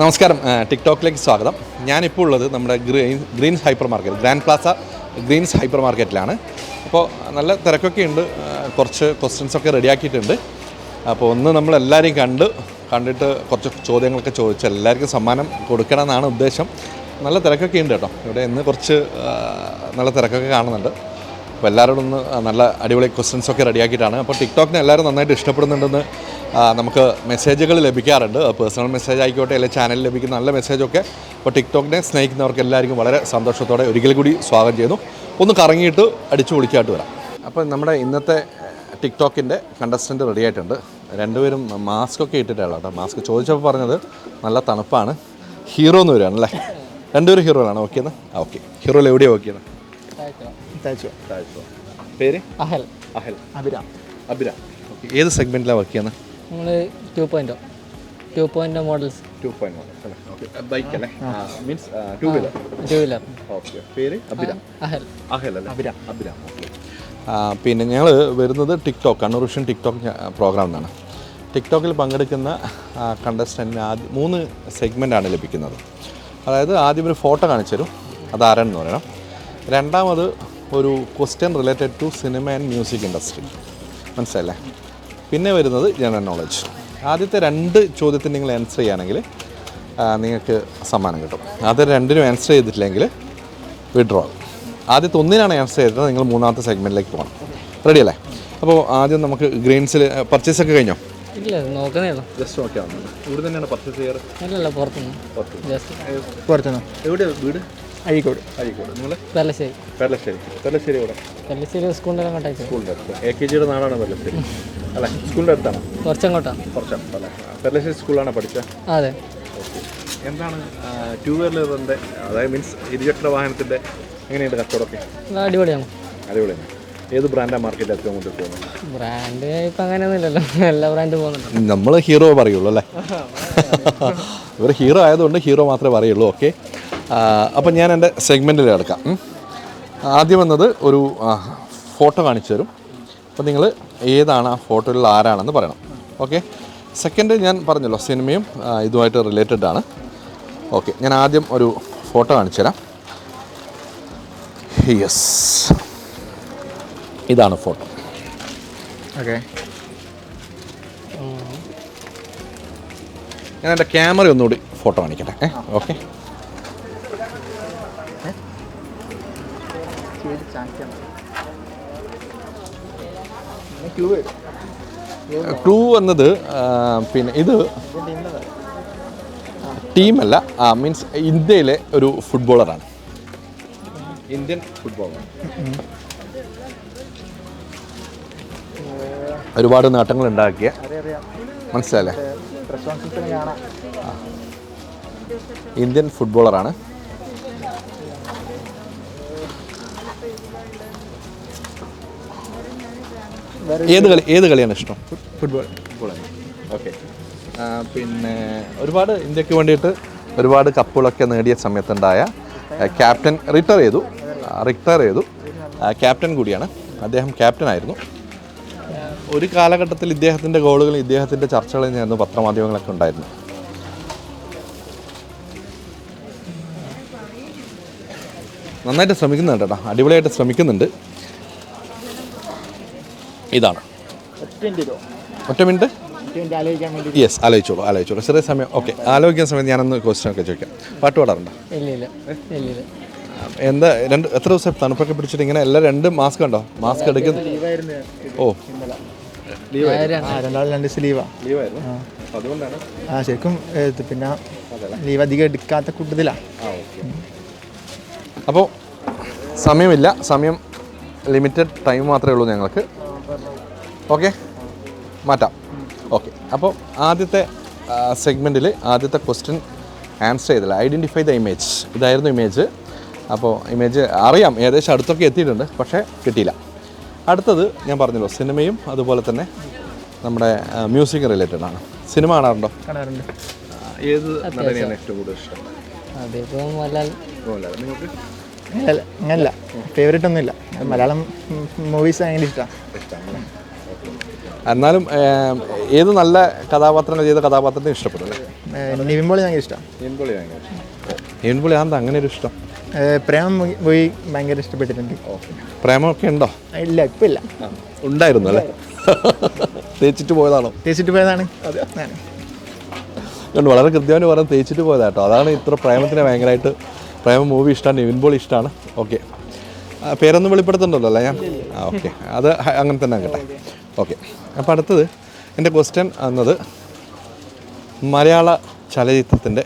നമസ്കാരം ടിക്ടോക്കിലേക്ക് സ്വാഗതം. ഞാനിപ്പോൾ ഉള്ളത് നമ്മുടെ green greens hyper market grand plaza greens hyper മാർക്കറ്റിലാണ് അപ്പോൾ നല്ല തിരക്കൊക്കെ ഉണ്ട് കുറച്ച് ക്വസ്റ്റ്യൻസൊക്കെ റെഡിയാക്കിയിട്ടുണ്ട് അപ്പോൾ ഒന്ന് നമ്മൾ എല്ലാവരെയും കണ്ട് കണ്ടിട്ട് കുറച്ച് ചോദ്യങ്ങളൊക്കെ ചോദിച്ച് എല്ലാവർക്കും സമ്മാനം കൊടുക്കണം എന്നാണ് ഉദ്ദേശം. നല്ല തിരക്കൊക്കെ ഉണ്ട് കേട്ടോ. ഇവിടെ ഇന്ന് കുറച്ച് നല്ല തിരക്കൊക്കെ കാണുന്നുണ്ട്. അപ്പോൾ എല്ലാവരോടും ഒന്ന് നല്ല അടിപൊളി ക്വസ്റ്റ്യൻസ് ഒക്കെ റെഡിയാക്കിയിട്ടാണ് അപ്പോൾ ടിക്ടോക്കിനെ എല്ലാവരും നന്നായിട്ട് ഇഷ്ടപ്പെടുന്നുണ്ടെന്ന് നമുക്ക് മെസ്സേജുകൾ ലഭിക്കാറുണ്ട്. പേഴ്സണൽ മെസ്സേജ് ആയിക്കോട്ടെ അല്ലെങ്കിൽ ചാനലിൽ ലഭിക്കുന്ന നല്ല മെസ്സേജൊക്കെ അപ്പോൾ ടിക്ടോക്കിനെ സ്നേഹിക്കുന്നവർക്ക് എല്ലാവർക്കും വളരെ സന്തോഷത്തോടെ ഒരിക്കൽ കൂടി സ്വാഗതം ചെയ്യുന്നു. ഒന്ന് കറങ്ങിയിട്ട് അടിച്ചു പൊളിക്കായിട്ട് വരാം. അപ്പോൾ നമ്മുടെ ഇന്നത്തെ ടിക്ടോക്കിന്റെ കണ്ടസ്റ്റന്റ് റെഡി ആയിട്ടുണ്ട്. രണ്ടുപേരും മാസ്ക് ഒക്കെ ഇട്ടിട്ടാണ് കേട്ടോ. മാസ്ക് ചോദിച്ചപ്പോൾ പറഞ്ഞത് നല്ല തണുപ്പാണ്. ഹീറോ എന്ന് വരികയാണ് അല്ലേ? രണ്ടുപേരും ഹീറോയിലാണ് ഓക്കെ എന്ന്? ഓക്കെ ഹീറോയിൽ എവിടെയാണ് ഓക്കെ തേച്ചു പേര്? അഹൽ. അഹൽ. അഭിരാം. അഭിരാം. ഏത് സെഗ്മെന്റിലാണ് വർക്ക് ചെയ്യുന്നത് നമ്മൾ two point o two point models two point okay bike അല്ലേ? Means two wheeler two wheeler okay പേര്? അഭിരാം. അഹൽ. അഹൽ അല്ലേ? അഭിരാം. അഭിരാം. ഓക്കെ പിന്നെ ഞങ്ങൾ വരുന്നത് TikTok Kannur vision TikTok program എന്നാണ് ടിക്ടോക്കിൽ പങ്കെടുക്കുന്ന കണ്ടസ്റ്റന്റിന് ആദ്യം മൂന്ന് സെഗ്മെന്റാണ് ലഭിക്കുന്നത്. അതായത് ആദ്യം ഒരു ഫോട്ടോ കാണിച്ചു തരും അതാരെന്ന് പറയണം. രണ്ടാമത് ഒരു question related to cinema and music industry മനസ്സിലല്ലേ പിന്നെ വരുന്നത് ജനറൽ നോളജ് ആദ്യത്തെ രണ്ട് ചോദ്യത്തിന് നിങ്ങൾ ആൻസർ ചെയ്യുകയാണെങ്കിൽ നിങ്ങൾക്ക് സമ്മാനം കിട്ടും. അത് രണ്ടിനും ആൻസർ ചെയ്തിട്ടില്ലെങ്കിൽ വിഡ്രോ ആദ്യത്തെ ഒന്നിനാണ് ആൻസർ ചെയ്തത്. നിങ്ങൾ മൂന്നാമത്തെ സെഗ്മെന്റിലേക്ക് പോകണം. റെഡി അല്ലേ? അപ്പോൾ ആദ്യം നമുക്ക് ഗ്രീൻസിൽ പർച്ചേസ് ഒക്കെ കഴിഞ്ഞോ? ഇല്ല നോക്കുന്നേ ജസ്റ്റ് ഇവിടെ തന്നെയാണ് പർച്ചേസ് ചെയ്യാറ്? അല്ലല്ല പുറത്തുനിന്ന്. ജസ്റ്റ് പുറത്തുനിന്ന്. എവിടെയാണ് വീട്? അഴീക്കോട് അഴീക്കോട് നിങ്ങൾ പെരളശ്ശേരി. പെരളശ്ശേരി. പെരളശ്ശേരി ഇവിടെ പെരളശ്ശേരി സ്കൂളിന്റെ അങ്ങോട്ടേക്ക് സ്കൂളിന്റെ അടുത്ത്. എ കെ ജിയുടെ നാടാണ് പെരളശ്ശേരി. അല്ല? സ്കൂളിന്റെ അടുത്താണ്? കുറച്ചങ്ങോട്ടാണ് കുറച്ചടുത്ത് അല്ലേ? പെരളശ്ശേരി സ്കൂളാണ് പഠിച്ചത്? അതെ. എന്താണ് ടൂ വീലറിന്റെ അതായത് മീൻസ് ഇരുചക്ര വാഹനത്തിന്റെ എങ്ങനെയുണ്ട് കച്ചവടമൊക്കെ? അടിപൊളിയാണ് അടിപൊളിയാണ് ഏത് ബ്രാൻഡാണ് മാർക്കറ്റിൽ ഏറ്റവും കൂടുതൽ പോകുന്നത്? ബ്രാൻഡ് ഇപ്പം അങ്ങനെയൊന്നും ഇല്ലല്ലോ എല്ലാ ബ്രാൻഡും പോകുന്നുണ്ട്. നമ്മൾ ഹീറോ പറയുള്ളൂ അല്ലേ? ഇവർ ഹീറോ ആയതുകൊണ്ട് ഹീറോ മാത്രമേ പറയുള്ളൂ ഓക്കെ? അപ്പം ഞാൻ എന്റെ സെഗ്മെന്റിൽ കിടക്കാം. ആദ്യം വന്നത് ഒരു ഫോട്ടോ കാണിച്ചു തരും. അപ്പോൾ നിങ്ങൾ ഏതാണ് ആ ഫോട്ടോയിൽ ആരാണെന്ന് പറയണം. ഓക്കെ? സെക്കൻഡ് ഞാൻ പറഞ്ഞല്ലോ സിനിമയും ഇതുമായിട്ട് റിലേറ്റഡ് ആണ്. ഓക്കെ ഞാൻ ആദ്യം ഒരു ഫോട്ടോ കാണിച്ചു തരാം. യെസ് ഇതാണ് ഫോട്ടോ. ഓക്കെ. ഞാൻ എന്റെ ക്യാമറ ഒന്നുകൂടി ഫോട്ടോ കാണിക്കട്ടെ. ഓക്കെ? ക്ലൂ എന്നത് ആ, പിന്നെ ഇത് ടീമല്ല മീൻസ് ഇന്ത്യയിലെ ഒരു ഫുട്ബോളറാണ്. Indian footballer. ഒരുപാട് നേട്ടങ്ങൾ ഉണ്ടാക്കിയ മനസ്സിലല്ലേ ഇന്ത്യൻ ഫുട്ബോളറാണ്. ഏത് കളി ഏത് കളിയാണ് ഇഷ്ടം? ഫുട്ബോൾ. ഫുട്ബോളാണ് ഓക്കെ. പിന്നെ ഒരുപാട് ഇന്ത്യയ്ക്ക് വേണ്ടിയിട്ട് ഒരുപാട് കപ്പുകളൊക്കെ നേടിയ സമയത്തുണ്ടായ ക്യാപ്റ്റൻ റിട്ടയർ ചെയ്തു. റിട്ടയർ ചെയ്തു. ക്യാപ്റ്റൻ കൂടിയാണ്. അദ്ദേഹം ക്യാപ്റ്റൻ ആയിരുന്നു. ഒരു കാലഘട്ടത്തിൽ ഇദ്ദേഹത്തിന്റെ ഗോളുകൾ ഇദ്ദേഹത്തിന്റെ ചർച്ചകളിൽ നിന്നായിരുന്നു പത്രമാധ്യമങ്ങളൊക്കെ ഉണ്ടായിരുന്നു നന്നായിട്ട് ശ്രമിക്കുന്നുണ്ട് കേട്ടോ. അടിപൊളിയായിട്ട് ശ്രമിക്കുന്നുണ്ട്. ഇതാണ്. ഒറ്റ മിനിറ്റ് ആലോചിക്കാൻ വേണ്ടി യെസ് ആലോചിച്ചോളൂ ആലോചിച്ചോളൂ. ചെറിയ സമയം ഓക്കെ ആലോചിക്കുന്ന സമയത്ത് ഞാനൊന്ന് ക്വസ്റ്റ്യൻ ഒക്കെ ചോദിക്കാം. പാട്ട് പാടാറുണ്ടോ? ഇല്ല ഇല്ല ഇല്ല ഇല്ല എന്താ രണ്ട് എത്ര ദിവസം തണുപ്പൊക്കെ പിടിച്ചിട്ട് ഇങ്ങനെ എല്ലാ രണ്ട് മാസ്ക് ഉണ്ടോ? മാസ്ക് എടുക്കുന്ന ഓ. ആ രണ്ടാൾ രണ്ട് ദിവസം ലീവാ ലീവായിരുന്നു അതുകൊണ്ടാണ്. ആ ശരിക്കും പിന്നെ ലീവ് അധികം എടുക്കാത്ത അപ്പോൾ സമയമില്ല. സമയം ലിമിറ്റഡ് ടൈം മാത്രമേ ഉള്ളൂ ഞങ്ങൾക്ക്. ഓക്കെ? മാറ്റാം. ഓക്കെ. അപ്പോൾ ആദ്യത്തെ സെഗ്മെന്റിൽ ആദ്യത്തെ ക്വസ്റ്റ്യൻ ആൻസർ ചെയ്തില്ല? ഐഡന്റിഫൈ ദ ഇമേജ് ഇതായിരുന്നു ഇമേജ് അപ്പോൾ ഇമേജ് അറിയാം ഏകദേശം അടുത്തൊക്കെ എത്തിയിട്ടുണ്ട് പക്ഷേ കിട്ടിയില്ല. അടുത്തത് ഞാൻ പറഞ്ഞല്ലോ സിനിമയും അതുപോലെ തന്നെ നമ്മുടെ മ്യൂസിക് റിലേറ്റഡ് ആണ്. സിനിമ കാണാറുണ്ടോ? കാണാറുണ്ട്. ഏത് നടനെയാണ് ഏറ്റവും കൂടുതൽ ഇഷ്ടം? അതിപ്പോൾ മോഹൻലാൽ നിങ്ങൾക്ക്? അങ്ങനല്ല ഫേവറേറ്റ് ഒന്നുമില്ല. മലയാളം മൂവീസ് ഭയങ്കര ഇഷ്ടമാണ് എന്നാലും ഏത് നല്ല കഥാപാത്രങ്ങൾ ചെയ്ത കഥാപാത്രത്തെ ഇഷ്ടപ്പെടും നിവിൻ പോളി ഭയങ്കര ഇഷ്ടം. നിവിൻപൊളി നിവിൻപൊളി അതെന്താ അങ്ങനെ ഒരു ഇഷ്ടം പ്രേമം പോയി ഭയങ്കര ഇഷ്ടപ്പെട്ടിട്ടുണ്ട്. പ്രേമമൊക്കെ ഉണ്ടോ? ഇല്ല ഇപ്പം ഇല്ല. ഉണ്ടായിരുന്നു അല്ലേ? തേച്ചിട്ട് പോയതാണോ? തേച്ചിട്ട് പോയതാണ്. അതെ. കണ്ടു വളരെ കൃത്യമായിട്ട് പറയാൻ തേച്ചിട്ട് പോയതാ കേട്ടോ അതാണ് ഇത്ര പ്രേമത്തിനെ ഭയങ്കരമായിട്ട് പ്രേമ മൂവി ഇഷ്ടമാണ് നിവിൻ പോളി ഇഷ്ടമാണ് ഓക്കെ. പേരൊന്നും വെളിപ്പെടുത്തണ്ടല്ലോ അല്ലേ ഞാൻ? ആ ഓക്കെ. അത് അങ്ങനെ തന്നെ കേട്ടെ ഓക്കെ. അപ്പോൾ അടുത്തത് എന്റെ ക്വസ്റ്റ്യൻ എന്നത് മലയാള ചലച്ചിത്രത്തിന്റെ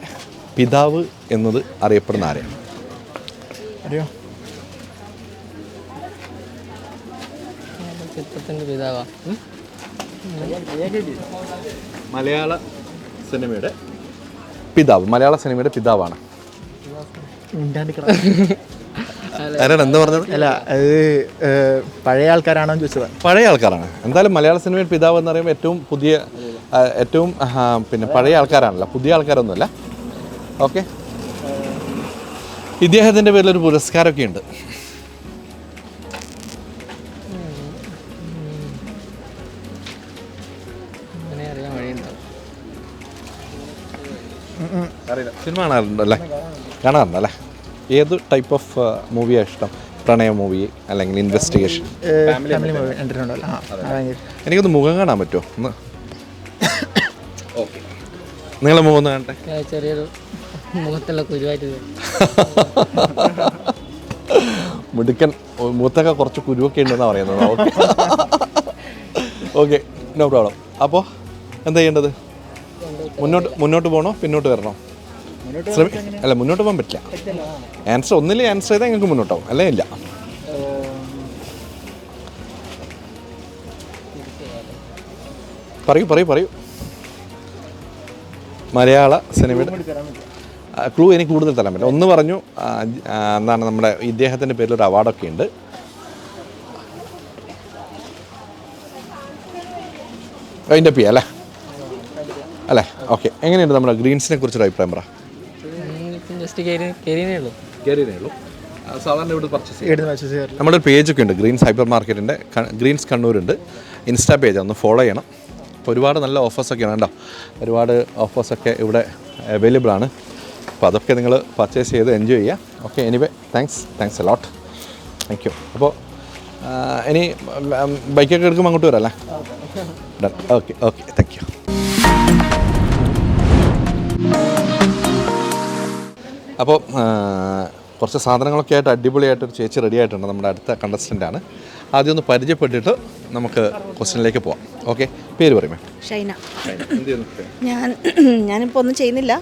പിതാവ് എന്നത് അറിയപ്പെടുന്ന ആരെയാണ് അറിയോ? ചിത്രത്തിന്റെ പിതാവാ. മലയാള സിനിമയുടെ പിതാവ്. മലയാള സിനിമയുടെ പിതാവാണ്. ആരാണ്? എന്താ പറഞ്ഞത്? അല്ല അത് പഴയ ആൾക്കാരാണോ എന്ന് ചോദിച്ചത്. പഴയ ആൾക്കാരാണ്. എന്തായാലും മലയാള സിനിമയിൽ പിതാവ് എന്ന് പറയുമ്പോൾ ഏറ്റവും പുതിയ ഏറ്റവും പിന്നെ പഴയ ആൾക്കാരാണല്ലോ. പുതിയ ആൾക്കാരൊന്നുമല്ല. ഓക്കെ. ഇദ്ദേഹത്തിന്റെ പേരിലൊരു പുരസ്കാരമൊക്കെ ഉണ്ട്. സിനിമ കാണാറുണ്ടല്ലേ? കാണാറുണ്ടല്ലേ? ഏത് ടൈപ്പ് ഓഫ് മൂവിയാണ് ഇഷ്ടം? പ്രണയ മൂവി അല്ലെങ്കിൽ ഇൻവെസ്റ്റിഗേഷൻ ഫാമിലി മൂവി കണ്ടിട്ടുണ്ടല്ലോ. ആ ആ, ഭയങ്കര എനിക്കൊന്ന് മുഖം കാണാൻ പറ്റുമോ? ഒന്ന്. ഓക്കെ. നിങ്ങളെ മുഖം ഒന്ന് കാണട്ടെ. ചെറിയൊരു മുഖത്തുള്ള കുരുവായിട്ട് വരും. മിടുക്കൻ ഓ, മുഖത്തൊക്കെ കുറച്ച് കുരുവൊക്കെ ഉണ്ടെന്നാണ് പറയുന്നത്. ഓക്കെ. ഓക്കെ നോ പ്രോബ്ലം അപ്പോൾ എന്താ ചെയ്യേണ്ടത്? മുന്നോട്ട് മുന്നോട്ട് പോകണോ പിന്നോട്ട് വരണോ? അല്ല മുന്നോട്ട് പോകാൻ പറ്റില്ല. ആൻസർ ഒന്നിലെ ആൻസർ ചെയ്താൽ മുന്നോട്ട് മുന്നോട്ടാവും അല്ലേ ഇല്ല. പറയൂ പറയൂ പറയൂ. മലയാള സിനിമയുടെ ക്ലൂ എനിക്ക് കൂടുതൽ തരാൻ പറ്റില്ല. ഒന്ന് പറഞ്ഞു എന്താണ് നമ്മുടെ ഇദ്ദേഹത്തിന്റെ പേരിൽ ഒരു അവാർഡൊക്കെ ഉണ്ട്. അതിന്റെ പി അല്ലേ? അല്ലേ? ഓക്കെ. എങ്ങനെയുണ്ട് നമ്മുടെ ഗ്രീൻസിനെ കുറിച്ചൊരു അഭിപ്രായം പറ. ജസ്റ്റ് കയറി കയറിയേ ഉള്ളൂ ഉള്ളൂ സാധാരണ ഇവിടെ പർച്ചേസ് നമ്മുടെ പേജ് ഒക്കെ ഉണ്ട് ഗ്രീൻ ഹൈപ്പർ മാർക്കറ്റിന്റെ ഗ്രീൻസ് കണ്ണൂരുണ്ട്. ഇൻസ്റ്റാ പേജ് ഒന്ന് ഫോളോ ചെയ്യണം. അപ്പോൾ ഒരുപാട് നല്ല ഓഫേഴ്സൊക്കെയാണ് കേട്ടോ ഒരുപാട് ഓഫേഴ്സൊക്കെ ഇവിടെ അവൈലബിൾ ആണ്. അപ്പോൾ അതൊക്കെ നിങ്ങൾ പർച്ചേസ് ചെയ്ത് എൻജോയ് ചെയ്യുക. Okay anyway thanks thanks a lot lot thank you അപ്പോൾ ഇനി ബൈക്കൊക്കെ എടുക്കുമ്പോൾ അങ്ങോട്ട് വരാം അല്ലേ? Done okay okay thank you അപ്പോൾ കുറച്ച് സാധനങ്ങളൊക്കെ ആയിട്ട് അടിപൊളിയായിട്ട് ഒരു ചേച്ചി റെഡി ആയിട്ടുണ്ട്. നമ്മുടെ അടുത്ത കണ്ടസ്റ്റന്റാണ് ആദ്യം ഒന്ന് പരിചയപ്പെട്ടിട്ട് നമുക്ക് ക്വസ്റ്റ്യനിലേക്ക് പോവാം. ഓക്കെ പേര് പറയുമേ ഷൈന. ഞാൻ ഞാനിപ്പോൾ ഒന്നും ചെയ്യുന്നില്ല.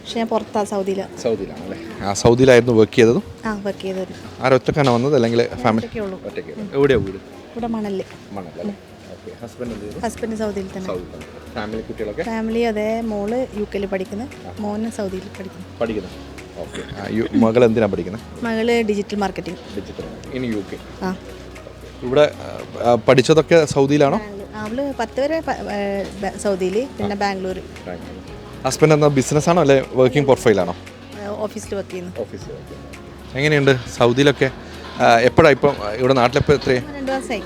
പക്ഷെ ഞാൻ പുറത്താണ് സൗദിയിൽ സൗദിയിലാണ് അല്ലേ? ആ സൗദിയിലായിരുന്നു വർക്ക് ചെയ്തതും? ആ വർക്ക് ചെയ്തത്. ആരൊറ്റക്കാണ് വന്നത്? അല്ലെങ്കിൽ ഫാമിലി എവിടെയാണ് വീട്? ഇവിടെ മണൽ. ഹസ്ബൻഡ് സൗദിയിൽ തന്നെ. ഫാമിലി കുട്ടികളൊക്കെ? ഫാമിലി അതേ മോൾ യു കെയിൽ പഠിക്കുന്നത് മോന് സൗദിയിൽ പഠിക്കുന്നു. പഠിക്കുന്നു. ഓക്കെ. മകൾ എന്തിനാണ് പഠിക്കുന്നത് മകൾ ഡിജിറ്റൽ മാർക്കറ്റിംഗ് ഡിജിറ്റൽ ഇനി യു കെ. ആ. ഇവിടെ ആ, പഠിച്ചതൊക്കെ സൗദിയിലാണോ? അവൾ പത്ത് വരെ സൗദിയിൽ പിന്നെ ബാംഗ്ലൂർ ഹസ്ബൻഡ് ബിസിനസ് ബിസിനസ്സാണോ അല്ലെ വർക്കിംഗ് പ്രൊഫൈലാണോ ഓഫീസിൽ വർക്ക് ചെയ്യുന്നു. ഓഫീസിൽ എങ്ങനെയുണ്ട് സൗദിയിലൊക്കെ? എപ്പോഴാണ് ഇപ്പം ഇവിടെ നാട്ടിലെപ്പോൾ എത്രയും രണ്ട് മാസമായി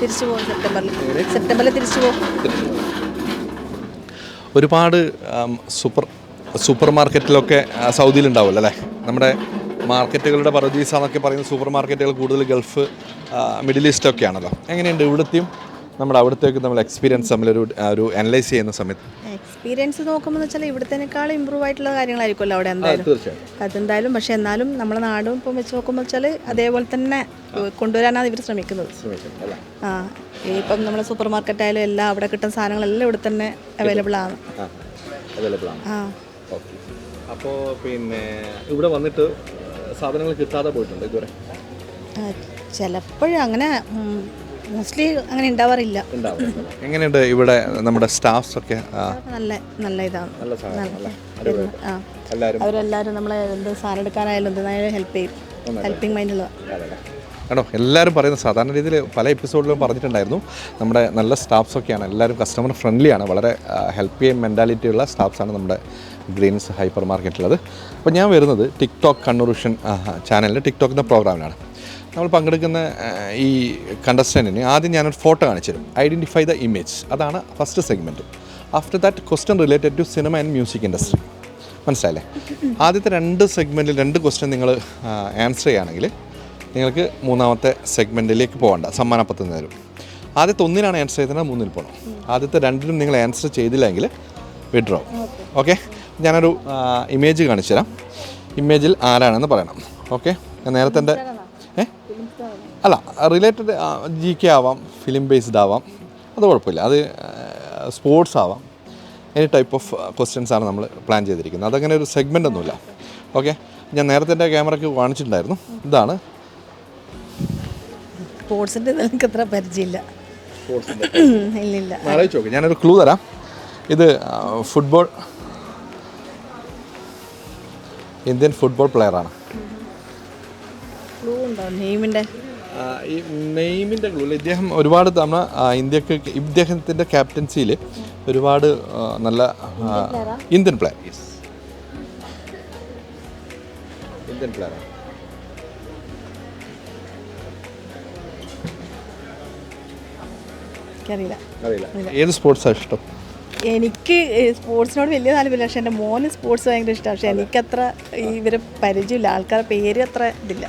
തിരിച്ചു പോകും സെപ്റ്റംബറിൽ സെപ്റ്റംബറിൽ തിരിച്ചു പോകും. ഒരുപാട് ആം, സൂപ്പർ സൂപ്പർ മാർക്കറ്റിലൊക്കെ സൗദിയിൽ ഉണ്ടാവുമല്ലോ അല്ലേ? നമ്മുടെ മാർക്കറ്റുകളുടെ പറദീസ എന്നൊക്കെ പറയുന്ന സൂപ്പർ മാർക്കറ്റുകൾ കൂടുതൽ ഗൾഫ് മിഡിൽ ഈസ്റ്റ് ഒക്കെ ആണല്ലോ. എങ്ങനെയുണ്ട് ഇവിടുത്തെയും? നമ്മുടെ അവിടുത്തേക്ക് നമ്മൾ എക്സ്പീരിയൻസ് തമ്മിലൊരു ഒരു ഒരു അനലൈസ് ചെയ്യുന്ന സമയത്ത്. എക്സ്പീരിയൻസ് നോക്കുമ്പോൾ വെച്ചാൽ ഇവിടത്തേക്കാൾ ഇമ്പ്രൂവ് ആയിട്ടുള്ള കാര്യങ്ങളായിരിക്കുമല്ലോ അവിടെ എന്തായാലും. അതെന്തായാലും പക്ഷെ എന്നാലും നമ്മുടെ നാടും ഇപ്പം വെച്ച് നോക്കുമ്പോൾ വെച്ചാൽ അതേപോലെ തന്നെ കൊണ്ടുവരാനാണ് ഇവർ ശ്രമിക്കുന്നത്. ആ ഇപ്പം നമ്മുടെ സൂപ്പർ മാർക്കറ്റ് ആയാലും എല്ലാം അവിടെ കിട്ടുന്ന സാധനങ്ങളെല്ലാം ഇവിടെ തന്നെ അവൈലബിൾ ആണ്. അവൈലബിൾ ആണ്. ആ. ഓക്കെ. അപ്പോൾ പിന്നെ ഇവിടെ വന്നിട്ട് സാധനങ്ങൾ കിട്ടാതെ പോയിട്ടുണ്ട് ഇതുവരെ? ചിലപ്പോഴും അങ്ങനെ മോസ്റ്റ്ലി അങ്ങനെ ഉണ്ടാവാറില്ല. എങ്ങനെയുണ്ട് ഇവിടെ നമ്മുടെ സ്റ്റാഫ്സ് ഒക്കെ? നല്ല നല്ല ഇതാണ് അവരെല്ലാവരും നമ്മളെ എന്ത് സാധനം എടുക്കാനായാലും എന്തിനായാലും ഹെൽപ്പ് ചെയ്യും. ഹെൽപ്പിംഗ് മൈൻഡ് മൈൻഡുള്ളതാണ് കേട്ടോ എല്ലാവരും പറയുന്ന സാധാരണ രീതിയിൽ പല എപ്പിസോഡിലും പറഞ്ഞിട്ടുണ്ടായിരുന്നു. നമ്മുടെ നല്ല സ്റ്റാഫ്സ് ഒക്കെയാണ്. എല്ലാവരും കസ്റ്റമർ ഫ്രണ്ട്ലിയാണ് വളരെ ഹെൽപ്പ് ചെയ്യും മെന്റാലിറ്റി ഉള്ള സ്റ്റാഫ്സാണ് നമ്മുടെ ഗ്രീൻസ് ഹൈപ്പർ മാർക്കറ്റുള്ളത് അപ്പോൾ ഞാൻ വരുന്നത് ടിക്ടോക്ക് കണ്ണൂർഷൻ ചാനലിൽ ടിക്ടോക്കിന്റെ പ്രോഗ്രാമിലാണ്. നമ്മൾ പങ്കെടുക്കുന്ന ഈ കണ്ടസ്റ്റന്റിന് ആദ്യം ഞാനൊരു ഫോട്ടോ കാണിച്ചു തരും ഐഡന്റിഫൈ ദ ഇമേജ് അതാണ് first segment after that question related to cinema and music industry മനസ്സിലായില്ലേ? ആദ്യത്തെ രണ്ട് സെഗ്മെന്റിൽ രണ്ട് ക്വസ്റ്റ്യൻ നിങ്ങൾ ആൻസർ ചെയ്യുകയാണെങ്കിൽ നിങ്ങൾക്ക് മൂന്നാമത്തെ സെഗ്മെന്റിലേക്ക് പോകണ്ട. സമ്മാനപ്പത്ത് തരും. ആദ്യത്തെ ഒന്നിനാണ് ആൻസർ ചെയ്തത് മൂന്നിൽ പോകണം ആദ്യത്തെ രണ്ടിനും നിങ്ങൾ ആൻസർ ചെയ്തില്ലെങ്കിൽ വിഡ്രോ ഓക്കെ ഞാനൊരു ഇമേജ് കാണിച്ചു തരാം ഇമേജിൽ ആരാണെന്ന് പറയണം. ഓക്കെ ഞാൻ നേരത്തെ എന്റെ ഏ? അല്ല റിലേറ്റഡ് ജി കെ ആവാം ഫിലിം ബേസ്ഡ് ആവാം. അത് കുഴപ്പമില്ല. അത് സ്പോർട്സ് ആവാം. എനി ടൈപ്പ് ഓഫ് ക്വസ്റ്റ്യൻസ് ആണ് നമ്മൾ പ്ലാൻ ചെയ്തിരിക്കുന്നത്. അതങ്ങനെ ഒരു സെഗ്മെന്റ് ഒന്നുമില്ല. ഓക്കെ ഞാൻ നേരത്തെ എന്റെ ക്യാമറയ്ക്ക് കാണിച്ചിട്ടുണ്ടായിരുന്നു. ഇതാണ്. സ്പോർട്സിന്റെ എനിക്ക് അത്ര പരിചയമില്ല. ഇല്ലില്ല. ഞാനൊരു ക്ലൂ തരാം. ഇത് ഫുട്ബോൾ ഇന്ത്യൻ ഫുട്ബോൾ പ്ലെയറാണ്. ഈ നെയ്മിന്റെ ക്ലൂ ഇദ്ദേഹം ഒരുപാട് തവണ ഇന്ത്യയ്ക്ക് ഇദ്ദേഹത്തിന്റെ ക്യാപ്റ്റൻസിയിൽ ഒരുപാട് നല്ല Indian player yes Indian player എനിക്കറിയില്ല. അറിയില്ല. ഏത് സ്പോർട്സാണ് ഇഷ്ടം? എനിക്ക് സ്പോർട്സിനോട് വലിയ താല്പര്യമില്ല. പക്ഷെ എന്റെ മോന് സ്പോർട്സ് ഭയങ്കര ഇഷ്ടമാണ് പക്ഷെ എനിക്കത്ര ഇവരെ പരിചയമില്ല. ആൾക്കാരുടെ പേര് അത്ര ഇതില്ല.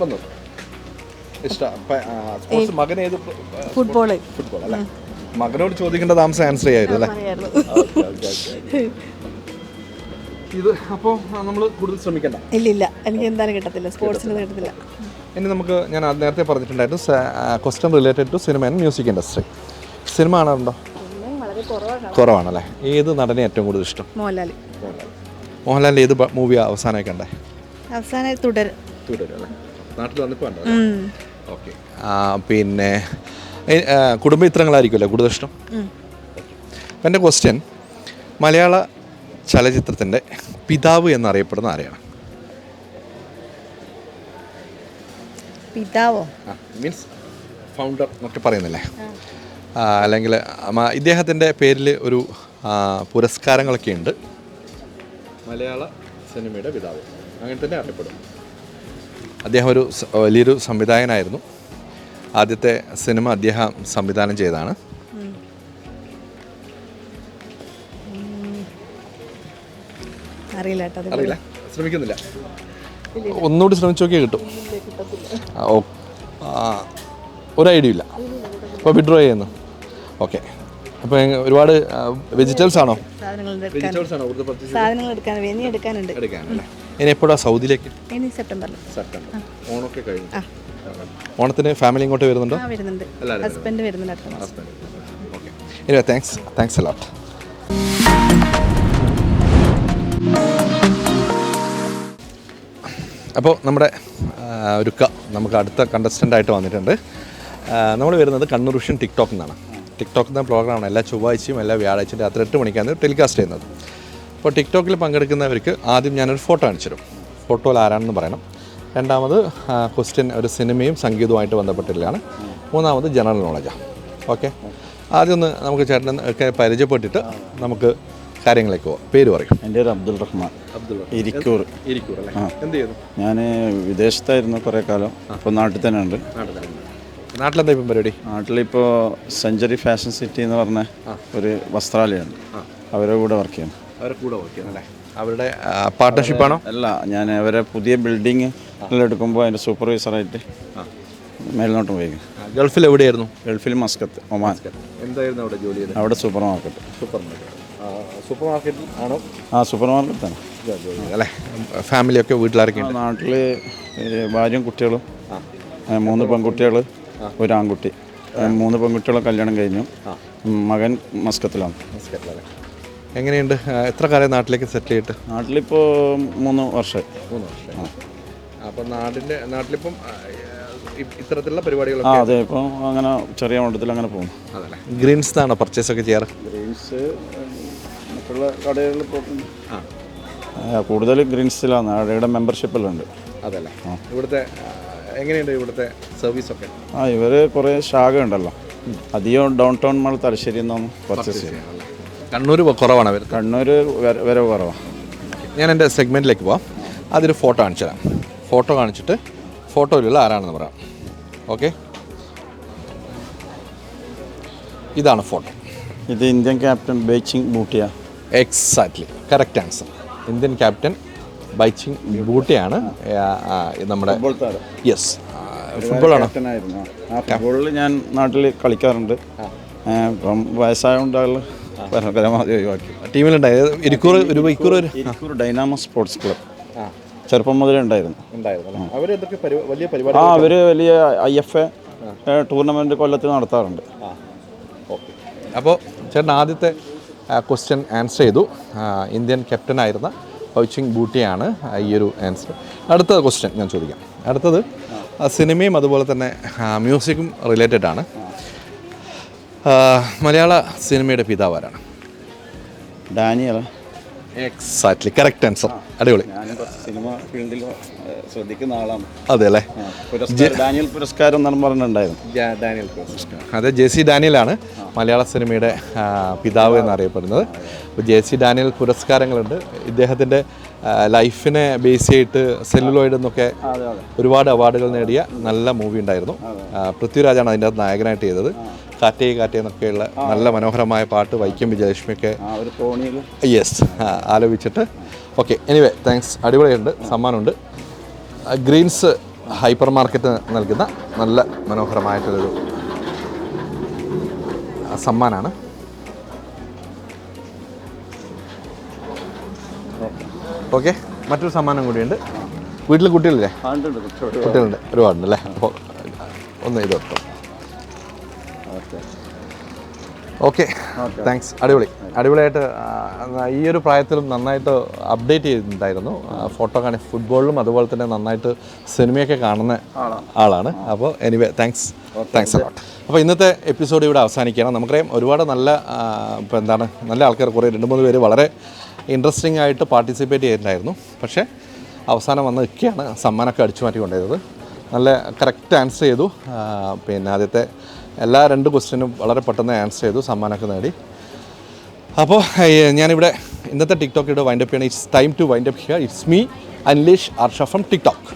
വന്നു. ഇഷ്ടം. മകൻ ഏത് ഫുട്ബോൾ. ഫുട്ബോൾ അല്ലേ? മകനോട് ചോദിക്കേണ്ട താമസം ആൻസർ ചെയ്യായിരുന്നു അല്ലേ? ഇത് അപ്പോൾ നമ്മൾ കൂടുതൽ ശ്രമിക്കണ്ട. ഇല്ല ഇല്ല എനിക്ക് എന്തായാലും കിട്ടത്തില്ല. സ്പോർട്സിന് കിട്ടത്തില്ല. ഇനി നമുക്ക് ഞാൻ നേരത്തെ പറഞ്ഞിട്ടുണ്ടായിരുന്നു question related to cinema and music industry. Cinema കാണാറുണ്ടോ? കുറവാണല്ലേ? ഏത് നടനെ ഏറ്റവും കൂടുതൽ ഇഷ്ടം? മോഹൻലാൽ മോഹൻലാലിന്റെ ഏത് മൂവി അവസാനമായി കണ്ടേ? അവസാനം തുടരും. നാട്ടിൽ വന്നപ്പോൾ. ഓക്കെ. പിന്നെ കുടുംബ ചിത്രങ്ങളായിരിക്കുമല്ലേ കൂടുതൽ ഇഷ്ടം? അപ്പം എന്റെ ക്വസ്റ്റ്യൻ മലയാള ചലച്ചിത്രത്തിന്റെ പിതാവ് എന്നറിയപ്പെടുന്ന ആരെയാണ്? പിതാവോ? മീൻസ് ഫൗണ്ടർ എന്നൊക്കെ പറയുന്നില്ലേ? അല്ലെങ്കിൽ ഇദ്ദേഹത്തിന്റെ പേരിൽ ഒരു പുരസ്കാരങ്ങളൊക്കെ ഉണ്ട് മലയാള സിനിമയുടെ പിതാവ്. അങ്ങനെ തന്നെ അറിയപ്പെടും. അദ്ദേഹം ഒരു വലിയൊരു സംവിധായകനായിരുന്നു. ആദ്യത്തെ സിനിമ അദ്ദേഹം സംവിധാനം ചെയ്തതാണ്. അറിയില്ല ശ്രമിക്കുന്നില്ല. ഒന്നുകൂടി ശ്രമിച്ചു നോക്കിയാൽ കിട്ടും ഓ ഒരു ഐഡിയ ഇല്ല. അപ്പോൾ വിഡ്രോ ചെയ്യുന്നു. ഓക്കെ. അപ്പോൾ ഒരുപാട് വെജിറ്റബിൾസ് ആണോ? വെജിറ്റബിൾസ് ആണോ? കൂടുതൽ പർച്ചേസ് സാധനങ്ങൾ എടുക്കാൻ ഇനി എടുക്കാനുണ്ട്. എടുക്കാനല്ലേ ഇനി എപ്പോഴാണ് സൗദിയിലേക്ക്? ഇനി സെപ്റ്റംബറിൽ. സെപ്റ്റംബർ. ഓണമൊക്കെ കഴിഞ്ഞു. ഓണത്തിന് ഫാമിലി ഇങ്ങോട്ട് വരുന്നുണ്ടോ? ആ വരുന്നുണ്ട്. ഹസ്ബൻഡ് വരുന്നുണ്ട്. അടുത്ത മാസം. ഓക്കെ. ഇനി താങ്ക്സ് താങ്ക്സ് അലോട്ട് അപ്പോൾ നമ്മുടെ ഒരുക്ക നമുക്ക് അടുത്ത കണ്ടസ്റ്റന്റ് ആയിട്ട് വന്നിട്ടുണ്ട്. നമ്മൾ വരുന്നത് കണ്ണൂർ വിഷൻ ടിക്ടോക്ക് നിന്നാണ്. ടിക്ടോക്ക് എന്ന പ്രോഗ്രാമാണ് എല്ലാ ചൊവ്വാഴ്ചയും എല്ലാ വ്യാഴാഴ്ചയും രാത്രി എട്ട് മണിക്കാണ് ടെലികാസ്റ്റ് ചെയ്യുന്നത്. അപ്പോൾ ടിക്ടോക്കിൽ പങ്കെടുക്കുന്നവർക്ക് ആദ്യം ഞാനൊരു ഫോട്ടോ അണിച്ചു തരും ഫോട്ടോയിൽ ആരാണെന്ന് പറയണം. രണ്ടാമത് ക്വസ്റ്റ്യൻ ഒരു സിനിമയും സംഗീതവുമായിട്ട് ബന്ധപ്പെട്ടിട്ടാണ് മൂന്നാമത് ജനറൽ നോളജാണ് ഓക്കെ? ആദ്യം ഒന്ന് നമുക്ക് ചേട്ടൻ ഒക്കെ പരിചയപ്പെട്ടിട്ട് നമുക്ക് കാര്യങ്ങളിലേക്ക് പോവാം. പേര് പറയും. എന്റെ പേര് അബ്ദുൾ റഹ്മാൻ. ഇരിക്കൂർ. ഇരിക്കൂർ അല്ലേ? എന്ത് ചെയ്യുന്നു? ഞാൻ വിദേശത്തായിരുന്നു കുറേ കാലം. ഇപ്പോൾ നാട്ടിൽ തന്നെ ഉണ്ട് നാട്ടിലെന്താ ഇപ്പം പരിപാടി? നാട്ടിലിപ്പോൾ സെഞ്ചുറി ഫാഷൻ സിറ്റി എന്ന് പറഞ്ഞ ഒരു വസ്ത്രാലയാണ്. അവരുടെ കൂടെ വർക്ക് ചെയ്യുന്നു അവരെ കൂടെ വർക്ക് അല്ലേ. അവരുടെ പാർട്ട്ണർഷിപ്പാണോ അല്ല ഞാൻ അവരെ പുതിയ ബിൽഡിംഗ് എടുക്കുമ്പോൾ അതിന്റെ സൂപ്പർവൈസറായിട്ട് മേൽനോട്ടം വഹിക്കും ഗൾഫിൽ എവിടെയായിരുന്നു? ഗൾഫിൽ മസ്കത്ത് ഒമാൻ. എന്തായിരുന്നു അവിടെ ജോലി ചെയ്തത്? അവിടെ സൂപ്പർ മാർക്കറ്റ് സൂപ്പർ മാർക്കറ്റ് സൂപ്പർ മാർക്കറ്റിൽ ആണോ? ആ സൂപ്പർ മാർക്കറ്റ് ആണ് അല്ലേ? ഫാമിലിയൊക്കെ വീട്ടിലിറക്കി നാട്ടിൽ നാട്ടിൽ ഭാര്യയും കുട്ടികളും മൂന്ന് പെൺകുട്ടികൾ ഒരു ആൺകുട്ടി മൂന്ന് പെൺകുട്ടികളെ കല്യാണം കഴിഞ്ഞു. മകൻ മസ്കത്തിലാണ് എങ്ങനെയുണ്ട്? എത്ര കാലം നാട്ടിലേക്ക് സെറ്റിൽ ചെയ്തിട്ട്? നാട്ടിലിപ്പോൾ മൂന്ന് വർഷം മൂന്ന് വർഷം അപ്പോൾ നാടിന്റെ നാട്ടിലിപ്പം ആ, ഇത്തരത്തിലുള്ള ആ പരിപാടികളൊക്കെ അതെ. ഇപ്പോൾ അങ്ങനെ ചെറിയ മണ്ഡലത്തിൽ അങ്ങനെ പോകും അതല്ലേ? ഗ്രീൻസ് ആണോ പർച്ചേസ് ഒക്കെ ചെയ്യാറ്? ഗ്രീൻസ് മറ്റുള്ള കടകളിൽ കൂടുതൽ ഗ്രീൻസിലാണ്. അവിടെയുടെ മെമ്പർഷിപ്പെല്ലാം ഉണ്ട്. അതല്ലേ? ഇവിടുത്തെ ആ, എങ്ങനെയുണ്ട് ഇവിടുത്തെ സർവീസൊക്കെ ആ ഇവർ കുറേ ശാഖ ഉണ്ടല്ലോ. അധികം ഡൗൺ ടൗൺ മാൾ തലശ്ശേരി നിന്നും പർച്ചേസ് കണ്ണൂർ കുറവാണ് കണ്ണൂർ വര- വരവ് കുറവാണ് ഞാൻ എന്റെ സെഗ്മെന്റിലേക്ക് പോവാം. അതൊരു ഫോട്ടോ കാണിച്ചു തരാം ഫോട്ടോ കാണിച്ചിട്ട് ഫോട്ടോയിലുള്ള ആരാണെന്ന് പറയാം. ഓക്കെ ഇതാണ് ഫോട്ടോ ഇത് Indian captain Baichung Bhutia. Exactly correct answer Indian captain Baichung ബൂട്ടിയാണ് നമ്മുടെ യെസ് ഫുട്ബോളാണ്? ആ ഫുട്ബോളിൽ ഞാൻ നാട്ടിൽ കളിക്കാറുണ്ട്. ഇപ്പം വയസ്സായതുകൊണ്ട് ആൾ പരമ്പരമാതി ഒഴിവാക്കി ടീമിലുണ്ടായത് ഇരിക്കൂർ ഒരു ഡൈനാമോ സ്പോർട്സ് ക്ലബ്. ചെറുപ്പം മുതലേ ഉണ്ടായിരുന്നു. ഉണ്ടായിരുന്നു അവരെന്തൊക്കെ വലിയ ആ അവർ വലിയ ഐ എഫ് എ ടൂർണമെന്റ് കൊല്ലത്തിൽ നടത്താറുണ്ട്. അപ്പോൾ ചേട്ടൻ ആദ്യത്തെ ക്വസ്റ്റ്യൻ ആൻസർ ചെയ്തു. ഇന്ത്യൻ ക്യാപ്റ്റൻ ക്യാപ്റ്റനായിരുന്ന പൗച്ചിങ് ബൂട്ടിയാണ് ഈ ഒരു ആൻസർ അടുത്ത ക്വസ്റ്റ്യൻ ഞാൻ ചോദിക്കാം. അടുത്തത് സിനിമയും അതുപോലെ തന്നെ മ്യൂസിക്കും റിലേറ്റഡ് ആണ്. മലയാള സിനിമയുടെ പിതാവ് ആരാണ്? ഡാനിയൽ. എക്സാക്ട്ലി കറക്റ്റ് ആൻസർ അടിപൊളി. ഞാൻ സിനിമ ഫീൽഡിൽ ശ്രദ്ധിക്കുന്ന ആളാണ്. അതെ അല്ലേ? പുരസ്കാരം ഡാനിയൽ പുരസ്കാരം എന്നാണ് പറഞ്ഞിട്ടുണ്ടായിരുന്നു ഡാനിയൽ അതെ ജെ സി ഡാനിയലാണ് മലയാള സിനിമയുടെ പിതാവ് എന്നറിയപ്പെടുന്നത്. അപ്പോൾ ജെ സി ഡാനിയൽ പുരസ്കാരങ്ങളുണ്ട്. ഇദ്ദേഹത്തിന്റെ ലൈഫിനെ ബേസ് ചെയ്തിട്ട് സെല്ലുലോയിഡ് എന്നൊക്കെ ഒരുപാട് അവാർഡുകൾ നേടിയ നല്ല മൂവി ഉണ്ടായിരുന്നു. പൃഥ്വിരാജാണ് അതിന്റെ അകത്ത് നായകനായിട്ട് ചെയ്തത്. കാറ്റേ കാറ്റേ എന്നൊക്കെയുള്ള നല്ല മനോഹരമായ പാട്ട് വൈക്കം തോണിയിൽ. യെസ് ആലോചിച്ചിട്ട് ഓക്കെ എനിവേ താങ്ക്സ് അടിപൊളിയുണ്ട് സമ്മാനമുണ്ട്. ഗ്രീൻസ് ഹൈപ്പർ മാർക്കറ്റ് നൽകുന്ന നല്ല മനോഹരമായിട്ടുള്ളൊരു ആ, സമ്മാനാണ്. ഓക്കെ മറ്റൊരു സമ്മാനം കൂടിയുണ്ട്. വീട്ടിൽ കുട്ടികളില്ലേ? കുട്ടികളുണ്ട്. ഒരുപാടുണ്ട് അല്ലേ? അപ്പോൾ ഒന്ന് ഇത് വെക്കാം ഓക്കെ. താങ്ക്സ്. അടിപൊളി. അടിപൊളിയായിട്ട് ഈ ഒരു പ്രായത്തിലും നന്നായിട്ട് അപ്ഡേറ്റ് ചെയ്തിട്ടുണ്ടായിരുന്നു. ഫോട്ടോ കാണി ഫുട്ബോളിലും അതുപോലെ തന്നെ നന്നായിട്ട് സിനിമയൊക്കെ കാണുന്ന ആളാണ്. അപ്പോൾ എനിവേ താങ്ക്സ്. താങ്ക്സ് അലോട്ട് അപ്പോൾ ഇന്നത്തെ എപ്പിസോഡ് ഇവിടെ അവസാനിക്കുകയാണ്. നമുക്കറിയാം ഒരുപാട് നല്ല ഇപ്പോൾ എന്താണ് നല്ല ആൾക്കാർ കുറേ രണ്ട് മൂന്ന് പേര് വളരെ ഇൻട്രസ്റ്റിംഗ് ആയിട്ട് പാർട്ടിസിപ്പേറ്റ് ചെയ്തിട്ടുണ്ടായിരുന്നു. പക്ഷേ അവസാനം വന്ന് നിൽക്കുകയാണ്. സമ്മാനമൊക്കെ അടിച്ചു മാറ്റി കൊണ്ടുപോയത് നല്ല കറക്റ്റ് ആൻസർ ചെയ്തു. പിന്നെ ആദ്യത്തെ എല്ലാ രണ്ട് ക്വസ്റ്റ്യനും വളരെ പെട്ടെന്ന് ആൻസർ ചെയ്തു സമ്മാനമൊക്കെ നേടി. അപ്പോൾ ഞാനിവിടെ ഇന്നത്തെ ടിക്ടോക്കിയുടെ വൈൻഡപ്പ് ചെയ്യണം. It's time to wind up here it's me Anlesh Arsha from TikTok